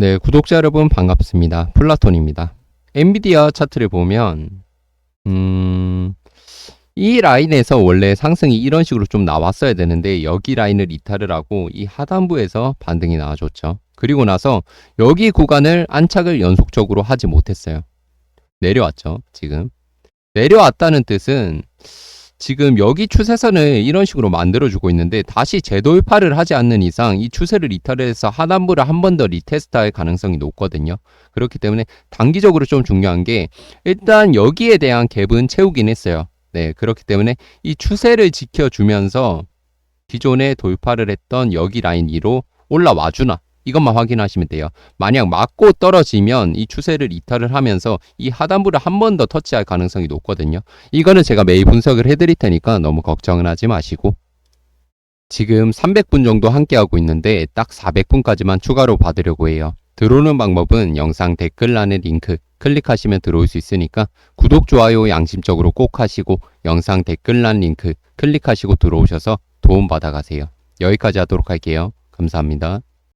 네, 구독자 여러분 반갑습니다. 플라톤입니다. 엔비디아 차트를 보면 음, 이 라인에서 원래 상승이 이런 식으로 좀 나왔어야 되는데 여기 라인을 이탈을 하고 이 하단부에서 반등이 나와줬죠. 그리고 나서 여기 구간을 안착을 연속적으로 하지 못했어요. 내려왔죠, 지금. 내려왔다는 뜻은 지금 여기 추세선을 이런 식으로 만들어주고 있는데 다시 재돌파를 하지 않는 이상 이 추세를 이탈해서 하단부를 한 번 더 리테스트할 가능성이 높거든요. 그렇기 때문에 단기적으로 좀 중요한 게 일단 여기에 대한 갭은 채우긴 했어요. 네, 그렇기 때문에 이 추세를 지켜주면서 기존에 돌파를 했던 여기 라인 위로 올라와 주나 이것만 확인하시면 돼요. 만약 맞고 떨어지면 이 추세를 이탈을 하면서 이 하단부를 한 번 더 터치할 가능성이 높거든요. 이거는 제가 매일 분석을 해드릴 테니까 너무 걱정은 하지 마시고 지금 300분 정도 함께하고 있는데 딱 400분까지만 추가로 받으려고 해요. 들어오는 방법은 영상 댓글란에 링크 클릭하시면 들어올 수 있으니까 구독, 좋아요 양심적으로 꼭 하시고 영상 댓글란 링크 클릭하시고 들어오셔서 도움 받아 가세요. 여기까지 하도록 할게요. 감사합니다.